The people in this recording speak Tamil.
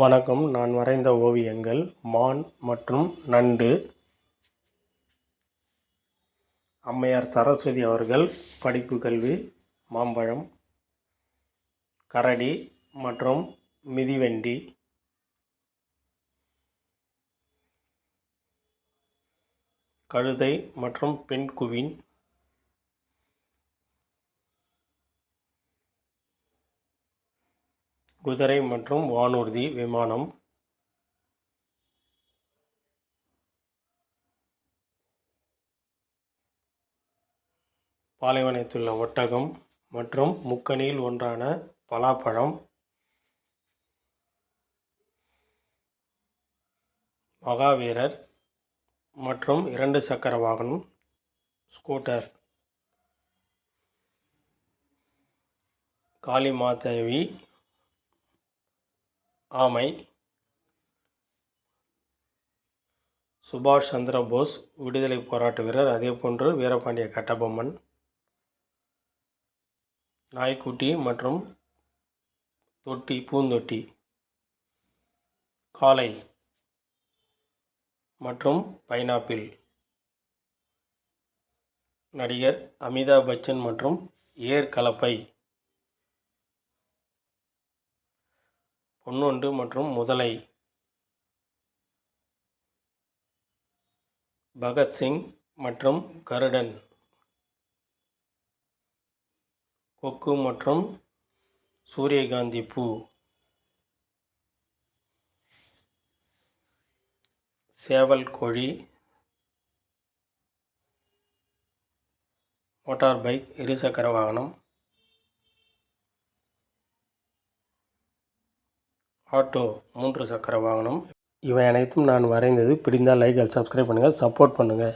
வணக்கம். நான் வரைந்த ஓவியங்கள் மான் மற்றும் நண்டு. அம்மையார் சரஸ்வதி அவர்கள் படிப்பு கல்வி மாம்பழம் கரடி மற்றும் மிதிவண்டி. கழுதை மற்றும் பெண்குவின் குதிரை மற்றும் வானூர்தி விமானம். பாலைவனத்தில் ஒட்டகம் மற்றும் முக்கணியில் ஒன்றான பலாப்பழம். மகாவீரர் மற்றும் இரண்டு சக்கர வாகனம் ஸ்கூட்டர். காளிமாதேவி ஆமை. சுபாஷ் சந்திர போஸ் விடுதலை போராட்ட வீரர் அதேபோன்று வீரபாண்டிய கட்டபொம்மன் நாய்க்குட்டி மற்றும் தொட்டி பூந்தொட்டி காளை மற்றும் பைனாப்பிள். நடிகர் அமிதாப் பச்சன் மற்றும் ஏர் கலப்பை. பொன்னொண்டு மற்றும் முதலை. பகத்சிங் மற்றும் கருடன். கொக்கு மற்றும் சூரியகாந்தி பூ. சேவல் கோழி. மோட்டார் பைக் இருசக்கர வாகனம். ஆட்டோ மூன்று சக்கர வாகனம் இவை அனைத்தும் நான் வரைந்தது. பிடிந்தால் லைக் சப்ஸ்கிரைப் பண்ணுங்கள் சப்போர்ட் பண்ணுங்கள்